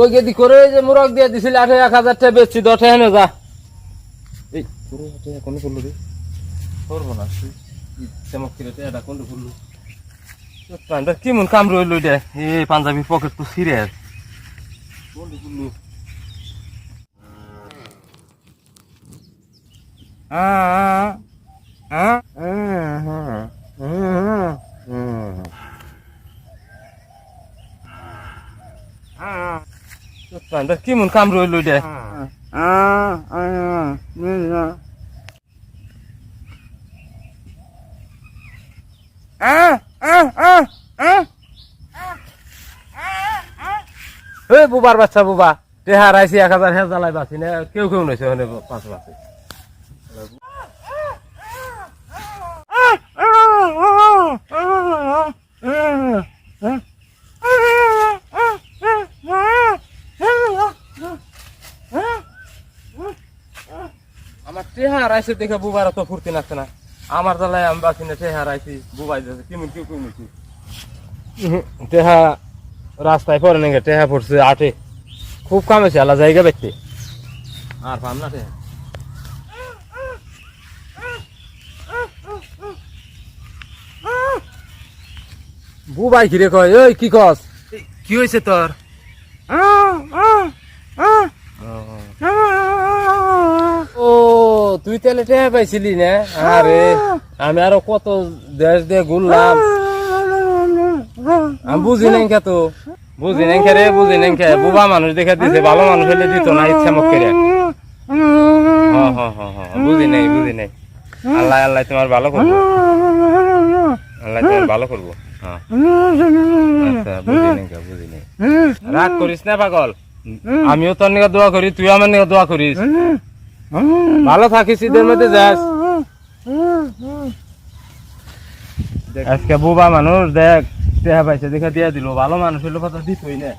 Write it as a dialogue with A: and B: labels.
A: ওই গেদি করে যে মুরগ দিয়ে দিছিল আঠে এক হাজার টাকা বেচছি দশ হেনে যা। এই পুরো কোন করল রে? করব না তুই চমক করে এটা কোন করল? প্যান্টটা কেমন কাম রইল এটা এ পাঞ্জাবি পকেট তো সিরিয়াস কোন করল? প্যান্টটা কেমন কাম রইল এটা এই বুবার বাচ্চা বুবা টেহা রাইছি এক হাজার হেজ জ্বালাই বাঁচি না কেউ কেউ নইছে ওখানে পাঁচ বাঁচে আমার টেহা রাইছে দেখে বুবার তো ফুর্তি লাগছে না। আমার জ্বালায় আমি বাঁচি না টেহা রাইছি বুবাই যাচ্ছে কেমন কেউ নইছি টেহা রাস্তায় পড়ে নাকি টেহা পড়ছে আটে। খুব কামেছে আলা জায়গা ব্যক্তি আর পাম না টেহা বুবাই কিরে কয় ওই কি কস? কি হয়েছে তোর? তুই তাহলে টেহা পাইছিলি না? আরে, আমি আরও কত দেশ দিয়ে ঘুরলাম। আমি বুঝি নাই বুঝি নাই বুঝি নাই বুবা মানুষ দেখে দিছে, ভালো মানুষ হলে দিত না, ইচ্ছা করে। বুঝি নাই বুঝি নাই। আল্লাহ আল্লাহ তোমার ভালো করব। আল্লাহ তোমার ভালো করব। আচ্ছা রাগ করিস না পাগল? আমিও তোর নিকে দোয়া করি তুই আমার নিকে দোয়া করিস। ভালো থাকিস, ঈদের মধ্যে যাস। আজকে বোবা মানুষ দেখ দেখা পাইছে, দেখা দিয়া দিল। ভালো মানুষ হইল কথা দিতই না।